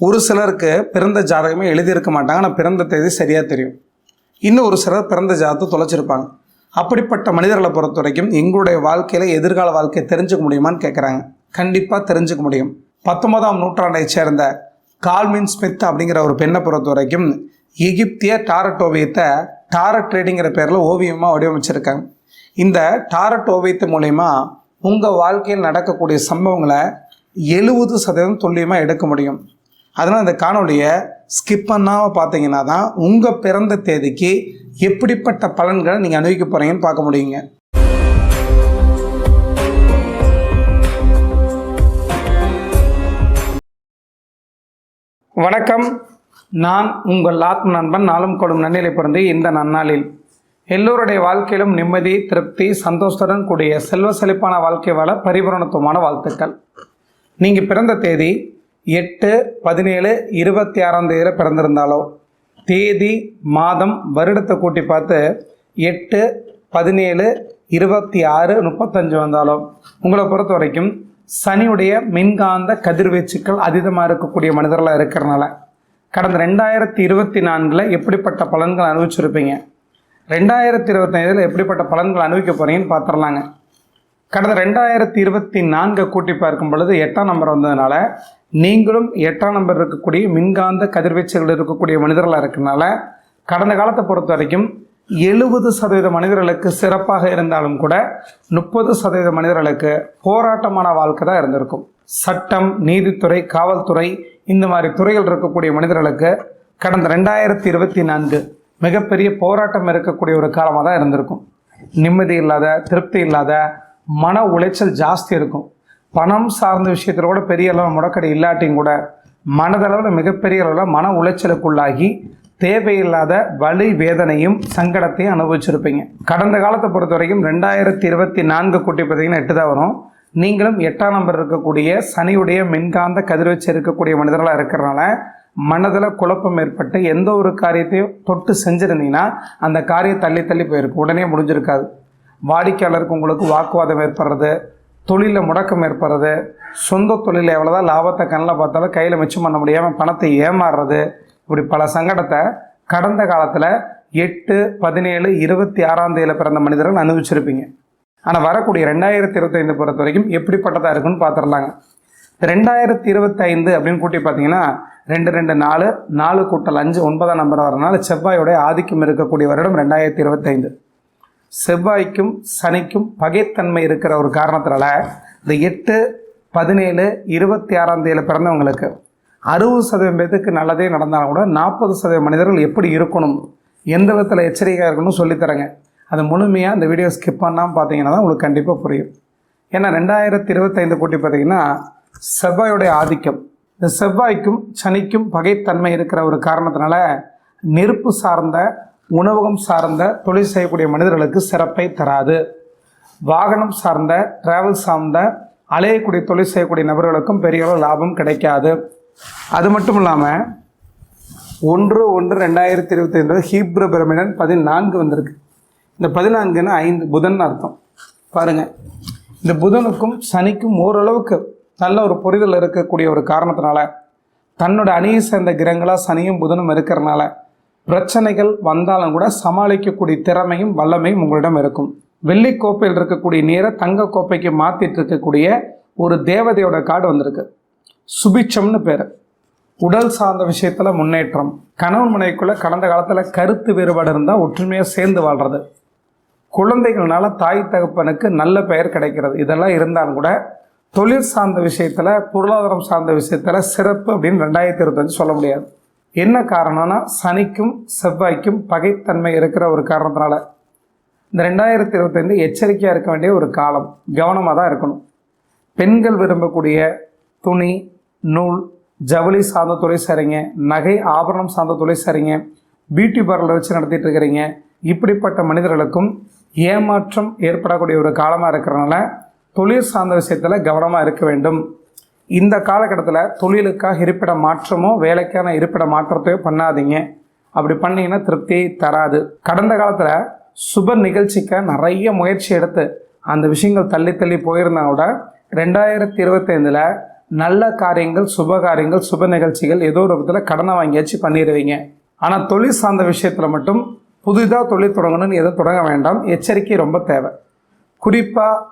ஒரு சிலருக்கு பிறந்த ஜாதகமே எழுதியிருக்க மாட்டாங்க. ஆனால் பிறந்த தேதி சரியாக தெரியும். இன்னும் ஒரு சிலர் பிறந்த ஜாதகத்தை தொலைச்சிருப்பாங்க. அப்படிப்பட்ட மனிதர்களை பொறுத்த வரைக்கும் எங்களுடைய வாழ்க்கையில் எதிர்கால வாழ்க்கையை தெரிஞ்சுக்க முடியுமான்னு கேட்குறாங்க கண்டிப்பாக தெரிஞ்சுக்க முடியும். பத்தொன்பதாம் நூற்றாண்டை சேர்ந்த கால்மின் ஸ்மித் அப்படிங்கிற ஒரு பெண்ணை பொறுத்த வரைக்கும் எகிப்திய டாரட் ஓவியத்தை டாரட் ட்ரேடிங்கிற பேரில் ஓவியமாக வடிவமைச்சிருக்காங்க. இந்த டாரட் ஓவியத்து மூலயமா உங்கள் வாழ்க்கையில் நடக்கக்கூடிய சம்பவங்களை எழுபது சதவீதம் துல்லியமாக எடுக்க முடியும். அதனால் இந்த காணொலியை ஸ்கிப் பண்ணாமல் பார்த்தீங்கன்னா தான் உங்கள் பிறந்த தேதிக்கு எப்படிப்பட்ட பலன்களை நீங்கள் அனுபவிக்க போகிறீங்கன்னு பார்க்க முடியுங்க. வணக்கம். நான் உங்கள் ஆத்ம நண்பன் நாளும் கொடும் நன்னிலை பிறந்து இந்த நன்னாளில். எல்லோருடைய வாழ்க்கையிலும் நிம்மதி திருப்தி சந்தோஷத்துடன் கூடிய செல்வ செழிப்பான வாழ்க்கை வாழ பரிபூரணத்துவமான வாழ்த்துக்கள். நீங்கள் பிறந்த தேதி எட்டு பதினேழு இருபத்தி ஆறாம் தேதியில் பிறந்திருந்தாலோ. தேதி மாதம் வருடத்தை கூட்டி பார்த்து எட்டு பதினேழு இருபத்தி ஆறு முப்பத்தஞ்சு வந்தாலும் உங்களை பொறுத்த வரைக்கும் சனியுடைய மின்காந்த கதிர்வீச்சுக்கள் அதீதமாக இருக்கக்கூடிய மனிதர்களாக இருக்கிறனால கடந்த ரெண்டாயிரத்தி இருபத்தி நான்கில் எப்படிப்பட்ட பலன்கள் அனுபவிச்சிருப்பீங்க? ரெண்டாயிரத்தி இருபத்தைந்தில் எப்படிப்பட்ட பலன்கள் அனுபவிக்க போகிறீங்கன்னு பார்த்துடலாங்க. கடந்த ரெண்டாயிரத்தி இருபத்தி நான்கை கூட்டி பார்க்கும் பொழுது எட்டாம் நம்பர் வந்ததுனால நீங்களும் எட்டாம் நம்பர் இருக்கக்கூடிய மின்காந்த கதிர்வீச்சுகள் இருக்கக்கூடிய மனிதர்களாக இருக்கனால கடந்த காலத்தை பொறுத்த வரைக்கும் எழுபது சதவீத மனிதர்களுக்கு சிறப்பாக இருந்தாலும் கூட முப்பது சதவீத மனிதர்களுக்கு போராட்டமான வாழ்க்கை தான் இருந்திருக்கும். சட்டம் நீதித்துறை காவல்துறை இந்த மாதிரி துறைகள் இருக்கக்கூடிய மனிதர்களுக்கு கடந்த ரெண்டாயிரத்தி இருபத்தி நான்கு மிகப்பெரிய போராட்டம் இருக்கக்கூடிய ஒரு காலமாக தான் இருந்திருக்கும். நிம்மதி இல்லாத திருப்தி இல்லாத மன உளைச்சல் ஜாஸ்தி இருக்கும். பணம் சார்ந்த விஷயத்தில் கூட பெரிய அளவு முடக்கடி இல்லாட்டியும் கூட மனதளவில் மிகப்பெரிய அளவில் மன உளைச்சலுக்குள்ளாகி தேவையில்லாத வலி வேதனையும் சங்கடத்தையும் அனுபவிச்சிருப்பீங்க. கடந்த காலத்தை பொறுத்த வரைக்கும் ரெண்டாயிரத்தி இருபத்தி நான்கு கூட்டி பார்த்தீங்கன்னா எட்டு தான் வரும். நீங்களும் எட்டாம் நம்பர் இருக்கக்கூடிய சனியுடைய மின்காந்த கதிர்வச்சு இருக்கக்கூடிய மனிதர்களாக இருக்கிறனால மனதில் குழப்பம் ஏற்பட்டு எந்த ஒரு காரியத்தையும் தொட்டு செஞ்சுருந்தீங்கன்னா அந்த காரியம் தள்ளி தள்ளி போயிருக்கும் உடனே முடிஞ்சிருக்காது. வாடிக்கையாளருக்கு உங்களுக்கு வாக்குவாதம் ஏற்படுறது. தொழிலில் முடக்கம் ஏற்படுறது சொந்த தொழில் எவ்வளோதான் லாபத்தை கண்ணில் பார்த்தாலும் கையில் மிச்சம் பண்ண முடியாமல் பணத்தை ஏமாறுறது. இப்படி பல சங்கடத்தை கடந்த காலத்தில் எட்டு பதினேழு இருபத்தி ஆறாம் தேதியில் பிறந்த மனிதர்கள் அனுபவிச்சிருப்பீங்க. ஆனால் வரக்கூடிய ரெண்டாயிரத்தி இருபத்தைந்து பொறுத்த வரைக்கும் எப்படிப்பட்டதாக இருக்குன்னு பார்த்துடலாங்க ரெண்டாயிரத்தி இருபத்தைந்து அப்படின்னு கூட்டி பார்த்தீங்கன்னா ரெண்டு ரெண்டு நாலு நாலு கூட்டல் அஞ்சு ஒன்பதாம் நம்பர் வரனால செவ்வாயோடைய ஆதிக்கம் இருக்கக்கூடிய வருடம் ரெண்டாயிரத்தி இருபத்தைந்து. செவ்வாய்க்கும் சனிக்கும் பகைத்தன்மை இருக்கிற ஒரு காரணத்தினால இந்த எட்டு பதினேழு இருபத்தி ஆறாம் தேதியில் பிறந்தவங்களுக்கு அறுபது சதவீதம் பேத்துக்கு நல்லதே நடந்தாலும் கூட நாற்பது சதவீதம் மனிதர்கள் எப்படி இருக்கணும் எந்த விதத்தில் எச்சரிக்கையாக இருக்கணும்னு சொல்லித்தரேங்க. அது முழுமையாக இந்த வீடியோ ஸ்கிப் பண்ணாமல் பார்த்தீங்கன்னா தான் உங்களுக்கு கண்டிப்பாக புரியும். ஏன்னா ரெண்டாயிரத்தி இருபத்தைந்து கூட்டி பார்த்தீங்கன்னா செவ்வாயுடைய ஆதிக்கம் இந்த செவ்வாய்க்கும் சனிக்கும் பகைத்தன்மை இருக்கிற ஒரு காரணத்தினால நெருப்பு சார்ந்த உணவகம் சார்ந்த தொழில் செய்யக்கூடிய மனிதர்களுக்கு சிறப்பை தராது. வாகனம் சார்ந்த டிராவல் சார்ந்த அலையக்கூடிய தொழில் செய்யக்கூடிய நபர்களுக்கும் பெரிய அளவு லாபம் கிடைக்காது. அது மட்டும் இல்லாமல் ஒன்று ஒன்று ரெண்டாயிரத்தி இருபத்தி ஐந்து ஹீப்ரு பிரமிடன் பதினான்கு வந்திருக்கு. இந்த பதினான்குன்னு ஐந்து புதன் அர்த்தம். பாருங்கள் இந்த புதனுக்கும் சனிக்கும் ஓரளவுக்கு நல்ல ஒரு புரிதல் இருக்கக்கூடிய ஒரு காரணத்தினால தன்னோட அணியை சேர்ந்த கிரகங்களாக சனியும் புதனும் இருக்கிறனால பிரச்சனைகள் வந்தாலும் கூட சமாளிக்கக்கூடிய திறமையும் வல்லமையும் உங்களிடம் இருக்கும். வெள்ளி கோப்பையில் இருக்கக்கூடிய நீரை தங்க கோப்பைக்கு மாற்றிட்டு இருக்கக்கூடிய ஒரு தேவதையோட கார்டு வந்திருக்கு. சுபிச்சம்னு பேர். உடல் சார்ந்த விஷயத்தில் முன்னேற்றம். கணவன் மனைவிக்குள்ளே கடந்த காலத்தில் கருத்து வேறுபாடு இருந்தால் ஒற்றுமையாக சேர்ந்து வாழ்கிறது குழந்தைகள்னால தாய் தகப்பனுக்கு நல்ல பெயர் கிடைக்கிறது. இதெல்லாம் இருந்தாலும் கூட தொழில் சார்ந்த விஷயத்தில் பொருளாதாரம் சார்ந்த விஷயத்தில் சிறப்பு அப்படின்னு ரெண்டாயிரத்தி இருபத்தஞ்சு சொல்ல முடியாது. என்ன காரணம்னா சனிக்கும் செவ்வாய்க்கும் பகைத்தன்மை இருக்கிற ஒரு காரணத்தினால. இந்த ரெண்டாயிரத்தி இருபத்தைந்து எச்சரிக்கையாக இருக்க வேண்டிய ஒரு காலம். கவனமாக தான் இருக்கணும். பெண்கள் விரும்பக்கூடிய துணி நூல் ஜவுளி சார்ந்த தொழில் சரிங்க நகை ஆபரணம் சார்ந்த தொழில் சரிங்க பியூட்டி பார்லர் வச்சு நடத்திட்டு இருக்கிறீங்க. இப்படிப்பட்ட மனிதர்களுக்கும் ஏமாற்றம் ஏற்படக்கூடிய ஒரு காலமாக இருக்கிறனால தொழில் சார்ந்த விஷயத்தில் கவனமாக இருக்க வேண்டும். இந்த காலகட்டத்தில் தொழிலுக்காக இருப்பிட மாற்றமோ வேலைக்கான இருப்பிட மாற்றத்தையோ பண்ணாதீங்க. அப்படி பண்ணீங்கன்னா திருப்தியை தராது. கடந்த காலத்தில் சுப நிகழ்ச்சிக்க நிறைய முயற்சி எடுத்து அந்த விஷயங்கள் தள்ளி தள்ளி போயிருந்தா கூட ரெண்டாயிரத்தி இருபத்தைந்தில் நல்ல காரியங்கள் சுப காரியங்கள் சுப நிகழ்ச்சிகள் ஏதோ ஒரு விதத்தில் கடனை வாங்கியாச்சு பண்ணிடுவீங்க ஆனால் தொழில் சார்ந்த விஷயத்தில் மட்டும் புதிதாக தொழில் தொடங்கணும்னு எதுவும் தொடங்க வேண்டாம். எச்சரிக்கை ரொம்ப தேவை. குறிப்பாக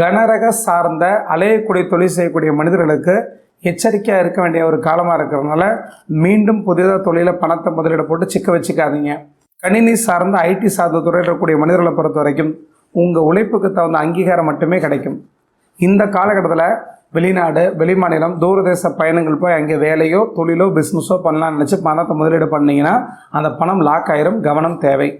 கனரக சார்ந்த அலையக்கூடிய தொழில் செய்யக்கூடிய மனிதர்களுக்கு எச்சரிக்கையாக இருக்க வேண்டிய ஒரு காலமாக இருக்கிறதுனால மீண்டும் புதிதாக தொழிலில் பணத்தை முதலீடு போட்டு சிக்க வச்சுக்காதீங்க. கணினி சார்ந்த ஐடி சார்ந்த துறையில் இருக்கக்கூடிய மனிதர்களை பொறுத்த வரைக்கும் உங்கள் உழைப்புக்கு தகுந்த அங்கீகாரம் மட்டுமே கிடைக்கும். இந்த காலகட்டத்தில் வெளிநாடு வெளிமாநிலம் தூரதேச பயணங்கள் போய் அங்கே வேலையோ தொழிலோ பிஸ்னஸோ பண்ணலாம்னு நினச்சி பணத்தை முதலீடு பண்ணிங்கன்னா அந்த பணம் லாக் ஆயிரும் கவனம் தேவை.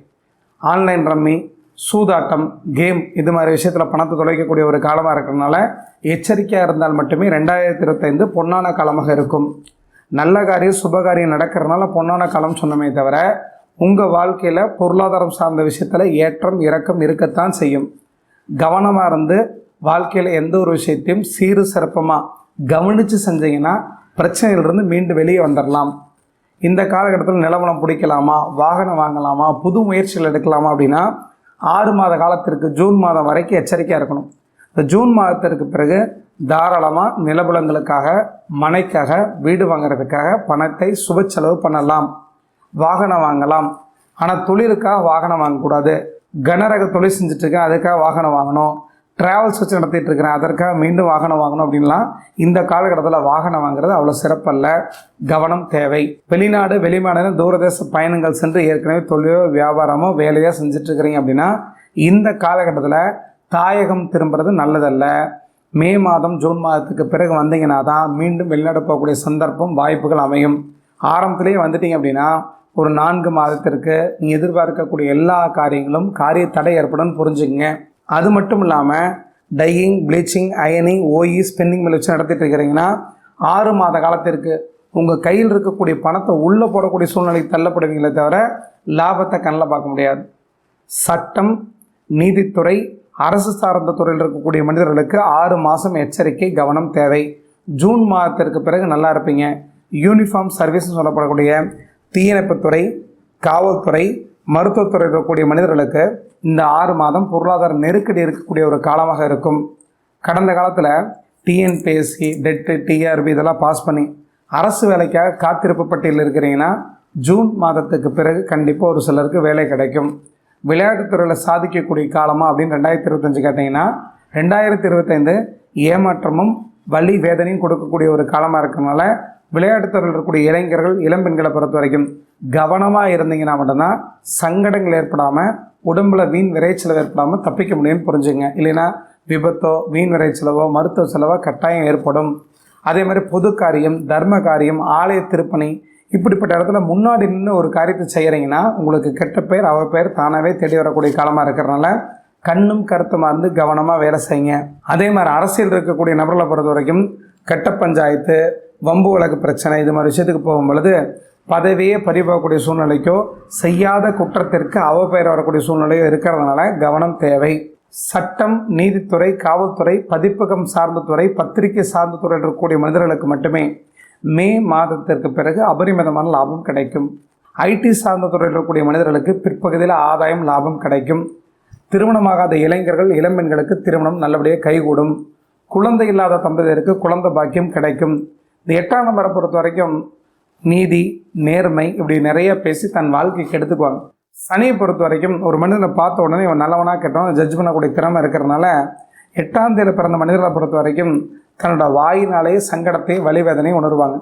ஆன்லைன் ரம்மி சூதாட்டம் கேம் இது மாதிரி விஷயத்தில் பணத்தை தொலைக்கக்கூடிய ஒரு காலமாக இருக்கிறதுனால எச்சரிக்கையாக இருந்தால் மட்டுமே ரெண்டாயிரத்தி இருபத்தைந்து பொன்னான காலமாக இருக்கும். நல்ல காரியம் சுபகாரியம் நடக்கிறதுனால பொன்னான காலம் சொன்னமே தவிர உங்கள் வாழ்க்கையில் பொருளாதாரம் சார்ந்த விஷயத்தில் ஏற்றம் இறக்கம் இருக்கத்தான் செய்யும். கவனமாக இருந்து வாழ்க்கையில் எந்த ஒரு விஷயத்தையும் சீரு சிறப்பமாக கவனித்து செஞ்சீங்கன்னா பிரச்சனையிலிருந்து மீண்டு வெளியே வந்துடலாம் இந்த காலகட்டத்தில் நிலவனம் பிடிக்கலாமா? வாகனம் வாங்கலாமா? புது முயற்சிகள் எடுக்கலாமா அப்படின்னா ஆறு மாத காலத்திற்கு ஜூன் மாதம் வரைக்கும் எச்சரிக்கையாக இருக்கணும். இந்த ஜூன் மாதத்திற்கு பிறகு தாராளமாக நிலபுலங்களுக்காக மனைக்காக வீடு வாங்குறதுக்காக பணத்தை சுப செலவு பண்ணலாம். வாகனம் வாங்கலாம். ஆனால் தொழிலுக்காக வாகனம் வாங்கக்கூடாது. கனரக தொழில் செஞ்சுட்ருக்கேன் அதுக்காக வாகனம் வாங்கணும். ட்ராவல்ஸ் வச்சு நடத்திட்டு இருக்கிறேன் அதற்காக மீண்டும் வாகனம் வாங்கணும் அப்படின்லாம் இந்த காலகட்டத்தில் வாகனம் வாங்குறது அவ்வளோ சிறப்பல்ல. கவனம் தேவை. வெளிநாடு வெளிமாநிலம் தூரதேச பயணங்கள் சென்று ஏற்கனவே தொழிலோ வியாபாரமோ வேலையோ செஞ்சுட்டு இருக்கிறீங்க அப்படின்னா இந்த காலகட்டத்தில் தாயகம் திரும்புறது நல்லதல்ல. மே மாதம் ஜூன் மாதத்துக்கு பிறகு வந்தீங்கன்னா தான் மீண்டும் வெளிநாடு போகக்கூடிய சந்தர்ப்பம் வாய்ப்புகள் அமையும். ஆரம்பத்திலேயே வந்துட்டீங்க அப்படின்னா ஒரு நான்கு மாதத்திற்கு நீங்கள் எதிர்பார்க்கக்கூடிய எல்லா காரியங்களும் காரிய தடை ஏற்படும் புரிஞ்சுக்கங்க. அது மட்டும் இல்லாமல் டையிங் ப்ளீச்சிங் அயனிங் ஓஇ ஸ்பெண்டிங் மில் வச்சு நடத்திட்டு இருக்கிறீங்கன்னா ஆறு மாத காலத்திற்கு உங்கள் கையில் இருக்கக்கூடிய பணத்தை உள்ளே போடக்கூடிய சூழ்நிலைக்கு தள்ளப்படுவீங்களே தவிர லாபத்தை கண்ணில் பார்க்க முடியாது. சட்டம் நீதித்துறை அரசு சார்ந்த துறையில் இருக்கக்கூடிய மனிதர்களுக்கு ஆறு மாதம் எச்சரிக்கை கவனம் தேவை. ஜூன் மாதத்திற்கு பிறகு நல்லா இருப்பீங்க. யூனிஃபார்ம் சர்வீஸ்னு சொல்லப்படக்கூடிய தீயணைப்புத்துறை காவல்துறை மருத்துவத்துறை இருக்கக்கூடிய மனிதர்களுக்கு இந்த ஆறு மாதம் பொருளாதார நெருக்கடி இருக்கக்கூடிய ஒரு காலமாக இருக்கும். கடந்த காலத்தில் டிஎன்பிஎஸ்சி டெட்டு டிஆர்பி இதெல்லாம் பாஸ் பண்ணி அரசு வேலைக்காக காத்திருப்பு பட்டியலில் இருக்கிறீங்கன்னா ஜூன் மாதத்துக்கு பிறகு கண்டிப்பாக ஒரு சிலருக்கு வேலை கிடைக்கும். விளையாட்டுத்துறையில் சாதிக்கக்கூடிய காலமாக அப்படின்னு ரெண்டாயிரத்தி இருபத்தஞ்சு கேட்டிங்கன்னா ரெண்டாயிரத்தி இருபத்தைந்து ஏமாற்றமும் வலி வேதனையும் கொடுக்கக்கூடிய ஒரு காலமாக இருக்கிறதுனால விளையாட்டுத்துறையில் இருக்கக்கூடிய இளைஞர்கள் இளம்பெண்களை பொறுத்த வரைக்கும் கவனமாக இருந்தீங்கன்னா மட்டும்தான் சங்கடங்கள் ஏற்படாமல் உடம்புல வீண் விரைச்சலவு ஏற்படாமல் தப்பிக்க முடியும்னு புரிஞ்சுங்க. இல்லைன்னா விபத்தோ வீண் விரைச்சலவோ மருத்துவ செலவோ கட்டாயம் ஏற்படும். அதே மாதிரி பொது காரியம் தர்ம காரியம் ஆலய திருப்பணி இப்படிப்பட்ட இடத்துல முன்னாடி நின்று ஒரு காரியத்தை செய்கிறீங்கன்னா உங்களுக்கு கெட்ட பேர் அவ பேர் தானாகவே தேடி வரக்கூடிய காலமாக இருக்கிறனால கண்ணும் கருத்துமாக இருந்து கவனமாக வேலை செய்யுங்க. அதே மாதிரி அரசியல் இருக்கக்கூடிய நபர்களை பொறுத்த வரைக்கும் கெட்ட பஞ்சாயத்து வம்பு வழக்கு பிரச்சனை இது மாதிரி விஷயத்துக்கு போகும் பொழுது பதவியே பறிபோகக்கூடிய சூழ்நிலைக்கோ செய்யாத குற்றத்திற்கு அவப்பெயர் வரக்கூடிய சூழ்நிலையோ இருக்கிறதுனால கவனம் தேவை. சட்டம் நீதித்துறை காவல்துறை பதிப்பகம் சார்ந்த துறை பத்திரிகை சார்ந்த துறை இருக்கக்கூடிய மனிதர்களுக்கு மட்டுமே மே மாதத்திற்கு பிறகு அபரிமிதமான லாபம் கிடைக்கும். ஐடி சார்ந்த துறையில் இருக்கக்கூடிய மனிதர்களுக்கு பிற்பகுதியில் ஆதாயம் லாபம் கிடைக்கும். திருமணமாகாத இளைஞர்கள் இளம்பெண்களுக்கு திருமணம் நல்லபடியாக கைகூடும். குழந்தை இல்லாத தம்பதியருக்கு குழந்தை பாக்கியம் கிடைக்கும். இந்த எட்டாம் நம்பரை பொறுத்த வரைக்கும் நீதி நேர்மை இப்படி நிறைய பேசி தன் வாழ்க்கைக்கு எடுத்துக்குவாங்க. சனியை பொறுத்த வரைக்கும் ஒரு மனிதனை பார்த்த உடனே இவன் நல்லவனாக கெட்டவன் ஜட்ஜ் பண்ணக்கூடிய திறமை இருக்கிறனால எட்டாம் தேதி பிறந்த மனிதர்களை பொறுத்த வரைக்கும் தன்னோட வாயினாலே சங்கடத்தை வலிவேதனை உணர்வாங்க.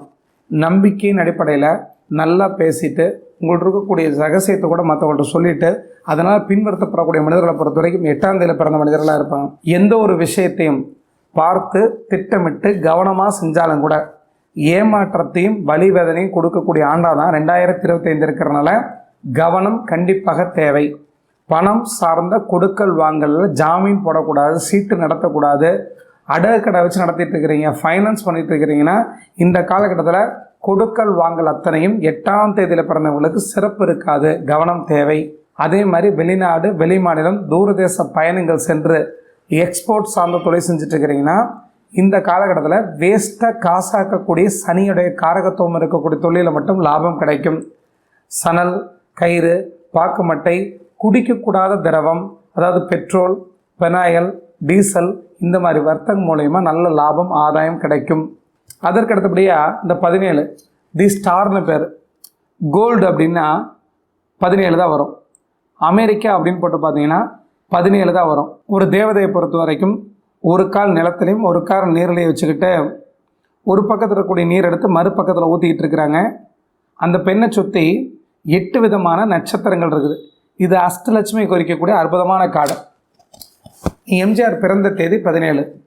நம்பிக்கையின் அடிப்படையில் நல்லா பேசிட்டு உங்கள்ட்ட இருக்கக்கூடிய ரகசியத்தை கூட மற்றவங்கள்ட்ட சொல்லிட்டு அதனால் பின்படுத்தப்படக்கூடிய மனிதர்களை பொறுத்த வரைக்கும் எட்டாம் தேதியில் பிறந்த மனிதர்களாக இருப்பாங்க. எந்த ஒரு விஷயத்தையும் பார்த்து திட்டமிட்டு கவனமாக செஞ்சாலும் கூட ஏமாற்றத்தையும் வலிவேதனையும் கொடுக்கக்கூடிய ஆண்டாக தான் ரெண்டாயிரத்தி இருபத்தைந்து இருக்கிறனால கவனம் கண்டிப்பாக தேவை. பணம் சார்ந்த கொடுக்கல் வாங்கல ஜாமீன் போடக்கூடாது சீட்டு நடத்தக்கூடாது அடகு கடை வச்சு நடத்திட்டு இருக்கிறீங்க ஃபைனான்ஸ் பண்ணிட்டு இருக்கிறீங்கன்னா இந்த காலகட்டத்தில் கொடுக்கல் வாங்கல் அத்தனையும் எட்டாம் தேதியில் பிறந்தவங்களுக்கு சிறப்பு இருக்காது கவனம் தேவை. அதே மாதிரி வெளிநாடு வெளிமாநிலம் தூரதேச பயணங்கள் சென்று எக்ஸ்போர்ட் சார்ந்த தொழில் செஞ்சுட்டு இருக்கிறீங்கன்னா இந்த காலகட்டத்தில் வேஸ்ட்டாக காசாக்கக்கூடிய சனியுடைய காரகத்துவம் இருக்கக்கூடிய தொழிலில் மட்டும் லாபம் கிடைக்கும். சணல் கயிறு பாக்குமட்டை குடிக்கக்கூடாத திரவம் அதாவது பெட்ரோல் பெனாயல் டீசல் இந்த மாதிரி வர்த்தகம் மூலயமா நல்ல லாபம் ஆதாயம் கிடைக்கும். அதற்கு அடுத்தபடியாக இந்த பதினேழு தி ஸ்டார்னு பேர். கோல்டு அப்படின்னா பதினேழு தான் வரும். அமெரிக்கா அப்படின்னு போட்டு பார்த்தீங்கன்னா பதினேழு தான் வரும். ஒரு தேவதையை பொறுத்த வரைக்கும் ஒரு கால் நிலத்திலையும் ஒரு கால் நீர்லையும் வச்சுக்கிட்டு ஒரு பக்கத்தில் இருக்கக்கூடிய நீர் எடுத்து மறுபக்கத்தில் ஊற்றிக்கிட்டு இருக்கிறாங்க. அந்த பெண்ணை சுற்றி எட்டு விதமான நட்சத்திரங்கள் இருக்குது. இது அஷ்டலட்சுமி குறிக்கக்கூடிய அற்புதமான காடு. எம்ஜிஆர் பிறந்த தேதி பதினேழு.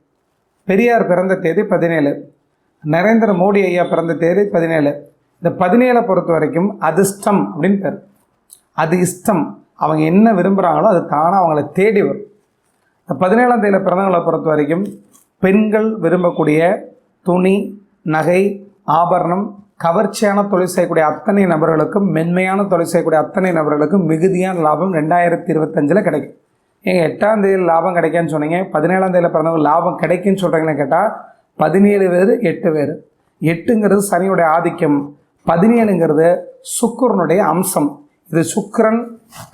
பெரியார் பிறந்த தேதி பதினேழு. நரேந்திர மோடி ஐயா பிறந்த தேதி பதினேழு. இந்த பதினேழை பொறுத்த வரைக்கும் அதிர்ஷ்டம் அப்படின்னு பேர். அது இஷ்டம். அவங்க என்ன விரும்புகிறாங்களோ அது தானாக அவங்கள தேடி வரும். இந்த பதினேழாம் தேதியில் பிறந்தவங்களை பொறுத்த வரைக்கும் பெண்கள் விரும்பக்கூடிய துணி நகை ஆபரணம் கவர்ச்சியான தொழில் செய்யக்கூடிய அத்தனை நபர்களுக்கும் மென்மையான தொழில் செய்யக்கூடிய அத்தனை நபர்களுக்கும் மிகுதியான லாபம் ரெண்டாயிரத்தி இருபத்தஞ்சில் கிடைக்கும். ஏங்க எட்டாம் தேதியில் லாபம் கிடைக்கான்னு சொன்னீங்க பதினேழாம் தேதியில் பிறந்தவங்க லாபம் கிடைக்குன்னு சொல்கிறீங்கன்னு கேட்டால் பதினேழு பேர் எட்டு பேர். எட்டுங்கிறது சனியுடைய ஆதிக்கம் பதினேழுங்கிறது சுக்கரனுடைய அம்சம். இது சுக்கரன்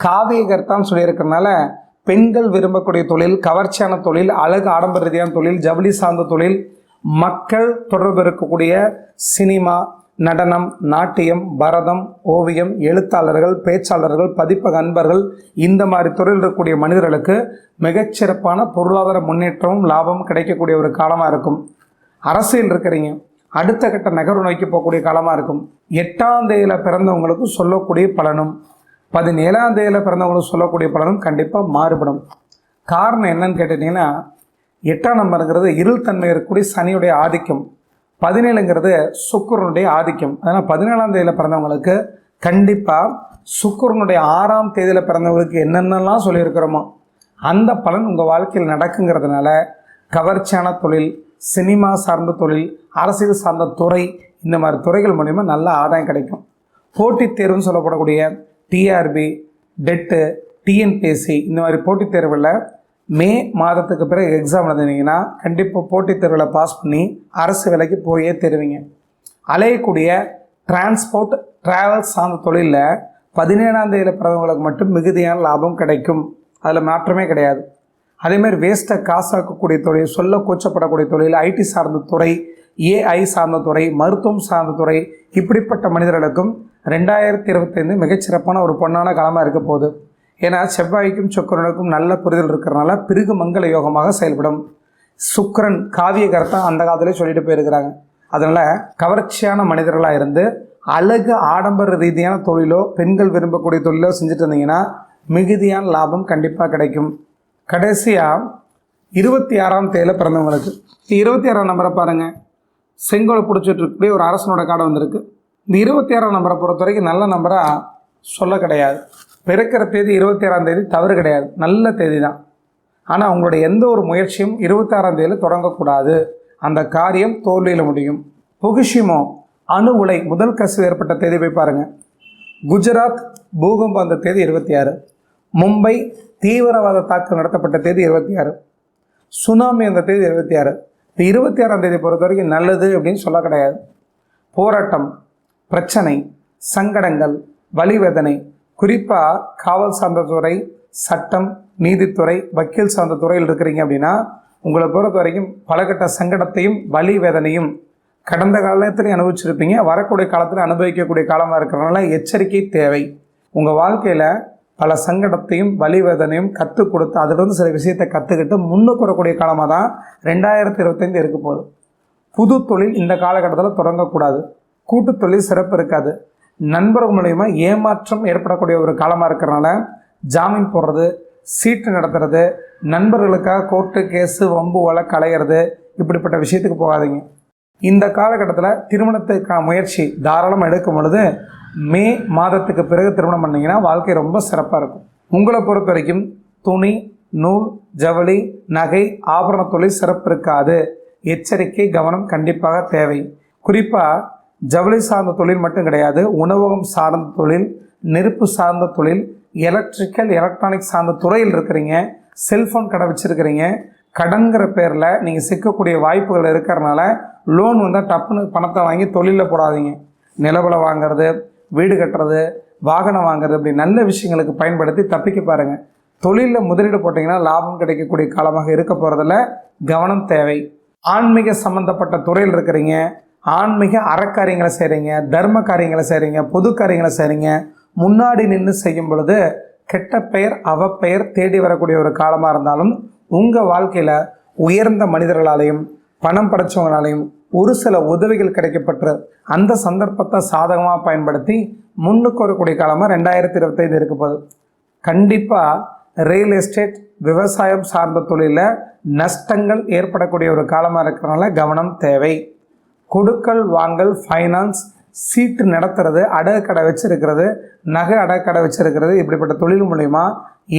காவியகர்த்தான்னு சொல்லியிருக்கிறதுனால பெண்கள் விரும்பக்கூடிய தொழில் கவர்ச்சியான தொழில் அழகு ஆடம்பர ரீதியான தொழில் ஜவுளி சார்ந்த தொழில் மக்கள் தொடர்பு இருக்கக்கூடிய சினிமா நடனம் நாட்டியம் பரதம் ஓவியம் எழுத்தாளர்கள் பேச்சாளர்கள் பதிப்பக அன்பர்கள் இந்த மாதிரி துறையில் இருக்கக்கூடிய மனிதர்களுக்கு மிகச்சிறப்பான பொருளாதார முன்னேற்றமும் லாபமும் கிடைக்கக்கூடிய ஒரு காலமாக இருக்கும். அரசியல் இருக்கிறீங்க. அடுத்த கட்ட நகர்வு நோக்கி போகக்கூடிய காலமாக இருக்கும். எட்டாம் தேதியில் பிறந்தவங்களுக்கு சொல்லக்கூடிய பலனும் பதினேழாம் தேதியில் பிறந்தவங்களுக்கு சொல்லக்கூடிய பலனும் கண்டிப்பாக மாறுபடும். காரணம் என்னன்னு கேட்டிங்கன்னா எட்டாம் நம்பருங்கிறது இருள் தன்மை இருக்கக்கூடிய சனியுடைய ஆதிக்கம். பதினேழுங்கிறது சுக்கரனுடைய ஆதிக்கம். அதனால் பதினேழாம் தேதியில் பிறந்தவங்களுக்கு கண்டிப்பாக சுக்கரனுடைய ஆறாம் தேதியில் பிறந்தவங்களுக்கு என்னென்னலாம் சொல்லியிருக்கிறோமோ அந்த பலன் உங்கள் வாழ்க்கையில் நடக்குங்கிறதுனால கவர்ச்சியான தொழில் சினிமா சார்ந்த தொழில் அரசியல் சார்ந்த துறை இந்த மாதிரி துறைகள் மூலிமா நல்ல ஆதாயம் கிடைக்கும். போட்டித் தேர்வுன்னு சொல்லப்படக்கூடிய டிஆர்பி டெட்டு டிஎன்பிஎஸ்சி இந்த மாதிரி போட்டித் தேர்வில் மே மாதத்துக்கு பிறகு எக்ஸாம் எழுதுனீங்கன்னா கண்டிப்பாக போட்டித் தேர்வில் பாஸ் பண்ணி அரசு வேலைக்கு போயே தருவீங்க அலையக்கூடிய டிரான்ஸ்போர்ட் ட்ராவல்ஸ் சார்ந்த தொழிலில் பதினேழாம் தேதியில் பிறந்தவங்களுக்கு மட்டும் மிகுதியான லாபம் கிடைக்கும். அதில் மாற்றமே கிடையாது. அதேமாதிரி வேஸ்ட்டை காசாக்கக்கூடிய தொழில் சொல்ல கூச்சப்படக்கூடிய தொழில் ஐடி சார்ந்த துறை ஏஐ சார்ந்த துறை மருத்துவம் சார்ந்த துறை இப்படிப்பட்ட மனிதர்களுக்கும் ரெண்டாயிரத்தி இருபத்தைந்து மிகச்சிறப்பான ஒரு பொன்னான காலமாக இருக்க போகுது. ஏன்னா செவ்வாய்க்கும் சுக்கரனுக்கும் நல்ல புரிதல் இருக்கிறனால பிருகு மங்கள யோகமாக செயல்படும். சுக்கரன் காவிய கருத்தான் அந்த காலத்திலே சொல்லிட்டு போயிருக்கிறாங்க. அதனால் கவர்ச்சியான மனிதர்களாக இருந்து அழகு ஆடம்பர ரீதியான தொழிலோ பெண்கள் விரும்பக்கூடிய தொழிலோ செஞ்சுட்டு இருந்தீங்கன்னா மிகுதியான லாபம் கண்டிப்பாக கிடைக்கும். கடைசியாக இருபத்தி ஆறாம் தேதியில் பிறந்தவங்களுக்கு இருபத்தி ஆறாம் நம்பரை பாருங்கள் செங்கோலை பிடிச்சிட்டு இருக்கக்கூடிய ஒரு அரசனோட கார்டு வந்திருக்கு. இந்த இருபத்தி ஆறாம் நம்பரை பொறுத்த வரைக்கும் நல்ல நம்பராக சொல்ல கிடையாது. பிறக்கிற தேதி இருபத்தி ஆறாம் தேதி தவறு கிடையாது. நல்ல தேதி தான் ஆனால் உங்களுடைய எந்த ஒரு முயற்சியும் இருபத்தாறாம் தேதியில் தொடங்கக்கூடாது. அந்த காரியம் தோல்வியில் முடியும். புகுஷிமோ அணு உலை முதல் கசிவு ஏற்பட்ட தேதி போய் பாருங்கள் குஜராத் பூகம்பம் அந்த தேதி இருபத்தி ஆறு மும்பை தீவிரவாத தாக்குதல் நடத்தப்பட்ட தேதி இருபத்தி ஆறு. சுனாமி அந்த தேதி இருபத்தி ஆறு. இந்த இருபத்தி ஆறாம் தேதி பொறுத்த வரைக்கும் நல்லது அப்படின்னு சொல்ல கிடையாது. போராட்டம் பிரச்சனை சங்கடங்கள் வழிவேதனை குறிப்பாக காவல் சார்ந்த துறை சட்டம் நீதித்துறை வக்கீல் சார்ந்த துறையில் இருக்கிறீங்க அப்படின்னா உங்களை பொறுத்த வரைக்கும் பலகட்ட சங்கடத்தையும் வலி வேதனையும் கடந்த காலத்திலையும் அனுபவிச்சிருப்பீங்க. வரக்கூடிய காலத்தில் அனுபவிக்கக்கூடிய காலமாக இருக்கிறனால எச்சரிக்கை தேவை. உங்கள் வாழ்க்கையில் பல சங்கடத்தையும் வலிவேதனையும் கற்றுக் கொடுத்து அதிலிருந்து சில விஷயத்தை கற்றுக்கிட்டு முன்னுக்கு வரக்கூடிய காலமாக தான் ரெண்டாயிரத்தி இருபத்தைந்து இருக்க போகுது. புது தொழில் இந்த காலகட்டத்தில் தொடங்கக்கூடாது. கூட்டு தொழில் சிறப்பு இருக்காது. நண்பர்கள் மூலயமா ஏமாற்றம் ஏற்படக்கூடிய ஒரு காலமாக இருக்கிறனால ஜாமீன் போடுறது சீட்டு நடத்துறது நண்பர்களுக்காக கோர்ட்டு கேஸு வம்பு வலை களையிறது இப்படிப்பட்ட விஷயத்துக்கு போகாதீங்க. இந்த காலகட்டத்தில் திருமணத்துக்கான முயற்சி தாராளமாக எடுக்கும் பொழுது மே மாதத்துக்கு பிறகு திருமணம் பண்ணிங்கன்னா வாழ்க்கை ரொம்ப சிறப்பாக இருக்கும். உங்களை பொறுத்த வரைக்கும் துணி நூல் ஜவுளி நகை ஆபரண தொழில் சிறப்பு இருக்காது. எச்சரிக்கை கவனம் கண்டிப்பாக தேவை. குறிப்பாக ஜவுளி சார்ந்த தொழில் மட்டும் கிடையாது உணவகம் சார்ந்த தொழில் நெருப்பு சார்ந்த தொழில் எலக்ட்ரிக்கல் எலக்ட்ரானிக் சார்ந்த துறையில் இருக்கிறீங்க செல்ஃபோன் கடை வச்சுருக்கிறீங்க கடன்கிற பேரில் நீங்கள் சிக்கக்கூடிய வாய்ப்புகள் இருக்கிறனால லோன் வந்தால் டப்புன்னு பணத்தை வாங்கி தொழிலில் போடாதீங்க. நிலவலை வாங்குறது வீடு கட்டுறது வாகனம் வாங்குறது இப்படி நல்ல விஷயங்களுக்கு பயன்படுத்தி தப்பிக்க பாருங்கள் தொழிலில் முதலீடு போட்டிங்கன்னா லாபம் கிடைக்கக்கூடிய காலமாக இருக்க போகிறதில்ல கவனம் தேவை. ஆன்மீக சம்பந்தப்பட்ட துறையில் இருக்கிறீங்க. ஆன்மீக அறக்காரியங்களை செய்கிறீங்க தர்ம காரியங்களை செய்கிறீங்க பொது காரியங்களை செய்கிறீங்க முன்னாடி நின்று செய்யும் பொழுது கெட்ட பெயர் அவப்பெயர் தேடி வரக்கூடிய ஒரு காலமாக இருந்தாலும் உங்கள் வாழ்க்கையில் உயர்ந்த மனிதர்களாலையும் பணம் படைச்சவங்களாலையும் ஒரு சில உதவிகள் கிடைக்கப்பட்டு அந்த சந்தர்ப்பத்தை சாதகமாக பயன்படுத்தி முன்னுக்கு வரக்கூடிய காலமாக ரெண்டாயிரத்தி இருபத்தைந்து இருக்க போகுது. கண்டிப்பாக ரியல் எஸ்டேட் விவசாயம் சார்ந்த தொழிலில் நஷ்டங்கள் ஏற்படக்கூடிய ஒரு காலமாக இருக்கிறனால கவனம் தேவை. கொடுக்கல் வாங்கல் ஃபைனான்ஸ் சீட்டு நடத்துறது அடகு கடை வச்சிருக்கிறது நகை அடகு கடை வச்சிருக்கிறது இப்படிப்பட்ட தொழில் மூலிமா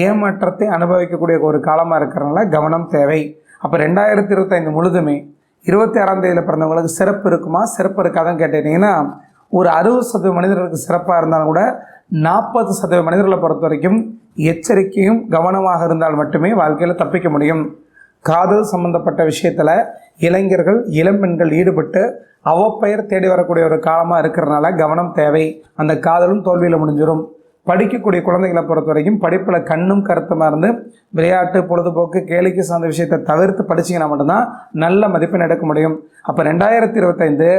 ஏமாற்றத்தை அனுபவிக்கக்கூடிய ஒரு காலமாக இருக்கிறனால கவனம் தேவை. அப்போ ரெண்டாயிரத்தி இருபத்தைந்து முழுதுமே இருபத்தி ஆறாம் தேதியில் பிறந்தவங்களுக்கு சிறப்பு இருக்குமா? சிறப்பு இருக்காதுன்னு கேட்டீங்கன்னா ஒரு அறுபது சதவீத மனிதர்களுக்கு சிறப்பாக இருந்தாலும் கூட நாற்பது சதவீத மனிதர்களை பொறுத்த வரைக்கும் எச்சரிக்கையும் கவனமாக இருந்தால் மட்டுமே வாழ்க்கையில் தப்பிக்க முடியும். காதல் சம்பந்தப்பட்ட விஷயத்தில் இளைஞர்கள் இளம்பெண்கள் ஈடுபட்டு அவப்பெயர் தேடி வரக்கூடிய ஒரு காலமாக இருக்கிறனால கவனம் தேவை. அந்த காதலும் தோல்வியில் முடிஞ்சிடும் படிக்கக்கூடிய குழந்தைகளை பொறுத்த வரைக்கும் படிப்பில் கண்ணும் கருத்துமாக இருந்து விளையாட்டு பொழுதுபோக்கு கேளிக்கை சார்ந்த விஷயத்தை தவிர்த்து படிச்சிங்கன்னா மட்டும்தான் நல்ல மதிப்பெண் எடுக்க முடியும். அப்போ ரெண்டாயிரத்தி இருபத்தைந்து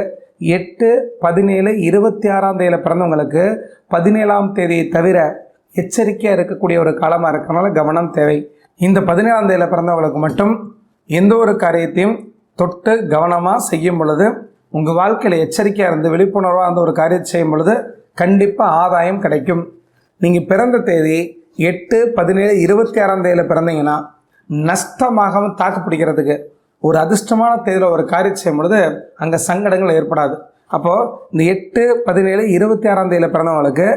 எட்டு பதினேழு இருபத்தி ஆறாம் தேதியில் பிறந்தவங்களுக்கு பதினேழாம் தேதியை தவிர எச்சரிக்கையாக இருக்கக்கூடிய ஒரு காலமாக இருக்கிறனால கவனம் தேவை. இந்த பதினேழாம் தேதியில் பிறந்தவங்களுக்கு மட்டும் எந்த ஒரு காரியத்தையும் தொட்டு கவனமாக செய்யும் பொழுது உங்கள் வாழ்க்கையில் எச்சரிக்கையாக இருந்து விழிப்புணர்வாக அந்த ஒரு காரியத்தை செய்யும் பொழுது கண்டிப்பாக ஆதாயம் கிடைக்கும். நீங்கள் பிறந்த தேதி எட்டு பதினேழு இருபத்தி ஆறாம் தேதியில் பிறந்தீங்கன்னா நஷ்டமாகவும் தாக்கு பிடிக்கிறதுக்கு ஒரு அதிர்ஷ்டமான தேதியில் ஒரு காரியம் செய்யும் பொழுது அங்கே சங்கடங்கள் ஏற்படாது. அப்போது இந்த எட்டு பதினேழு இருபத்தி ஆறாம் தேதியில் பிறந்தவங்களுக்கு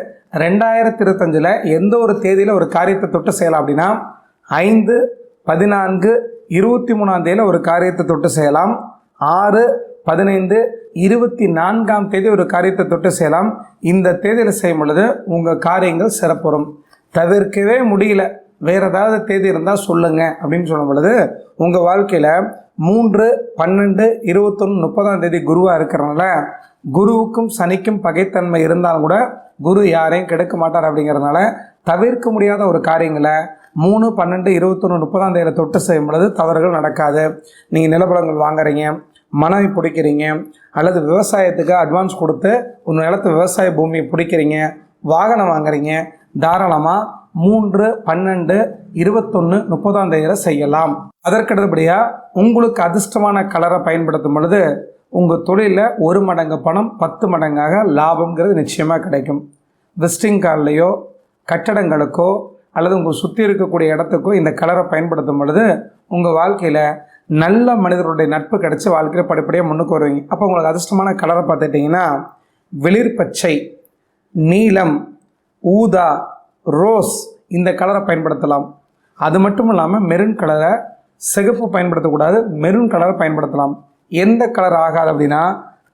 ரெண்டாயிரத்தி இருபத்தஞ்சில் எந்த ஒரு தேதியில் ஒரு காரியத்தை தொட்டு செய்யலாம் அப்படின்னா ஐந்து பதினான்கு இருபத்தி மூணாம் தேதியில் ஒரு காரியத்தை தொட்டு செய்யலாம். ஆறு பதினைந்து இருபத்தி நான்காம் தேதி ஒரு காரியத்தை தொட்டு செய்யலாம். இந்த தேதியில் செய்யும் பொழுது உங்கள் காரியங்கள் சிறப்புறும். தவிர்க்கவே முடியல. வேறு ஏதாவது தேதி இருந்தால் சொல்லுங்கள் அப்படின்னு சொல்லும் பொழுது உங்கள் வாழ்க்கையில் மூன்று பன்னெண்டு இருபத்தொன்று முப்பதாம் தேதி குருவாக இருக்கிறனால குருவுக்கும் சனிக்கும் பகைத்தன்மை இருந்தாலும் கூட குரு யாரையும் கெடுக்க மாட்டார் அப்படிங்கிறதுனால தவிர்க்க முடியாத ஒரு காரியங்களை மூணு பன்னெண்டு இருபத்தொன்று முப்பதாம் தேதியில் தொட்டு செய்யும் பொழுது தவறுகள் நடக்காது. நீங்கள் நிலப்படங்கள் வாங்குறீங்க. மனைவி பிடிக்கிறீங்க அல்லது விவசாயத்துக்கு அட்வான்ஸ் கொடுத்து உங்கள் நிலத்து விவசாய பூமியை பிடிக்கிறீங்க வாகனம் வாங்குறீங்க தாராளமாக மூன்று பன்னெண்டு இருபத்தொன்று முப்பதாம் தேதியில் செய்யலாம். அதற்கடுத்தபடியாக உங்களுக்கு அதிர்ஷ்டமான கலரை பயன்படுத்தும் பொழுது உங்கள் தொழிலில் ஒரு மடங்கு பணம் பத்து மடங்காக லாபங்கிறது நிச்சயமாக கிடைக்கும். விசிட்டிங் கார்ட்லேயோ கட்டடங்களுக்கோ அல்லது உங்கள் சுற்றி இருக்கக்கூடிய இடத்துக்கோ இந்த கலரை பயன்படுத்தும் பொழுது உங்கள் வாழ்க்கையில் நல்ல மனிதர்களுடைய நட்பு கிடைச்சி வாழ்க்கையில் படிப்படியாக முன்னுக்கு வருவீங்க. அப்போ உங்களுக்கு அதிர்ஷ்டமான கலரை பார்த்துட்டிங்கன்னா வெளிர் பச்சை நீலம் ஊதா ரோஸ் இந்த கலரை பயன்படுத்தலாம். அது மட்டும் இல்லாமல் மெரூன் கலரை சிகப்பு பயன்படுத்தக்கூடாது மெரூன் கலரை பயன்படுத்தலாம். எந்த கலர் ஆகாது அப்படின்னா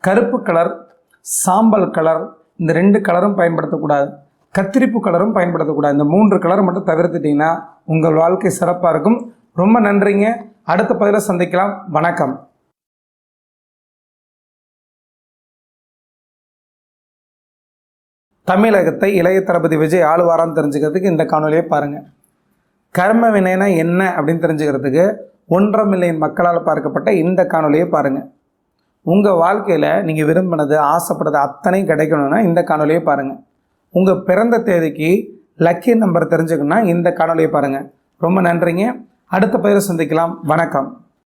கருப்பு கலர் சாம்பல் கலர் இந்த ரெண்டு கலரும் பயன்படுத்தக்கூடாது. கத்திரிப்பு கலரும் பயன்படுத்தக்கூடாது. இந்த மூன்று கலரை மட்டும் தவிர்த்துட்டிங்கன்னா உங்கள் வாழ்க்கை சிறப்பாக இருக்கும். ரொம்ப நன்றிங்க. அடுத்த பதிவில் சந்திக்கலாம். வணக்கம். தமிழகத்தை இளைய தளபதி விஜய் ஆளுவாரான்னு தெரிஞ்சுக்கிறதுக்கு இந்த காணொலியை பாருங்கள் கர்ம வினைனா என்ன அப்படின்னு தெரிஞ்சுக்கிறதுக்கு ஒன்றரை மில்லியன் மக்களால் பார்க்கப்பட்ட இந்த காணொலியை பாருங்கள் உங்கள் வாழ்க்கையில் நீங்கள் விரும்பினது ஆசைப்படுறது அத்தனையும் கிடைக்கணும்னா இந்த காணொலியை பாருங்கள் உங்கள் பிறந்த தேதிக்கு லக்கி நம்பர் தெரிஞ்சுக்கணுன்னா இந்த காணொலியை பாருங்கள் ரொம்ப நன்றிங்க. அடுத்த பயிரை சந்திக்கலாம். வணக்கம்.